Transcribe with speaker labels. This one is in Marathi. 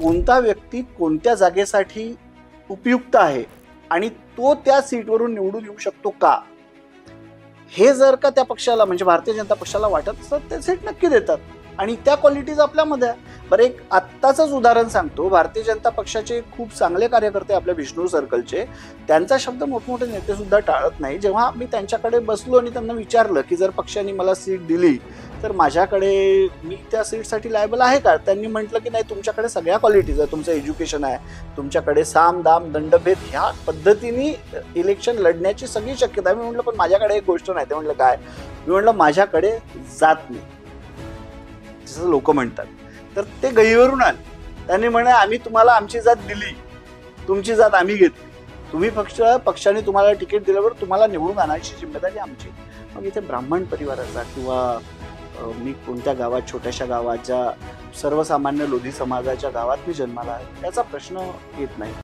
Speaker 1: कोणता व्यक्ती कोणत्या जागेसाठी उपयुक्त आहे आणि तो त्या सीटवरून निवडून येऊ शकतो का? हे जर का त्या पक्षाला म्हणजे भारतीय जनता पक्षाला वाटत असतं ते सीट नक्की देतात. आणि त्या क्वालिटीज आपल्यामध्ये बरं एक आत्ताचंच उदाहरण सांगतो. भारतीय जनता पक्षाचे खूप चांगले कार्यकर्ते आपल्या विष्णू सर्कलचे त्यांचा शब्द मोठमोठे नेते सुद्धा टाळत नाही. जेव्हा मी त्यांच्याकडे बसलो आणि त्यांना विचारलं की जर पक्षाने मला सीट दिली तर माझ्याकडे मी त्या सीटसाठी लायबल आहे का? त्यांनी म्हटलं की नाही तुमच्याकडे सगळ्या क्वालिटीज आहे तुमचं एज्युकेशन आहे. तुमच्याकडे साम दाम दंडभेद ह्या पद्धतीने इलेक्शन लढण्याची सगळी शक्यता आहे. मी म्हटलं पण माझ्याकडे एक गोष्ट नाही. ते म्हटलं काय? मी म्हटलं माझ्याकडे जात नाही. जसं लोक म्हणतात. तर ते गहीवरून आले. त्यांनी म्हणे आम्ही तुम्हाला आमची जात दिली. तुमची जात आम्ही घेतली. तुम्ही पक्ष पक्षाने तुम्हाला तिकीट दिल्यावर तुम्हाला निवडून आणायची जिम्मेदारी आमची मग इथे ब्राह्मण परिवाराचा किंवा मी कोणत्या गावात छोट्याशा गावात ज्या सर्वसामान्य लोधी समाजाच्या गावात मी जन्माला आहे त्याचा प्रश्न येत नाही.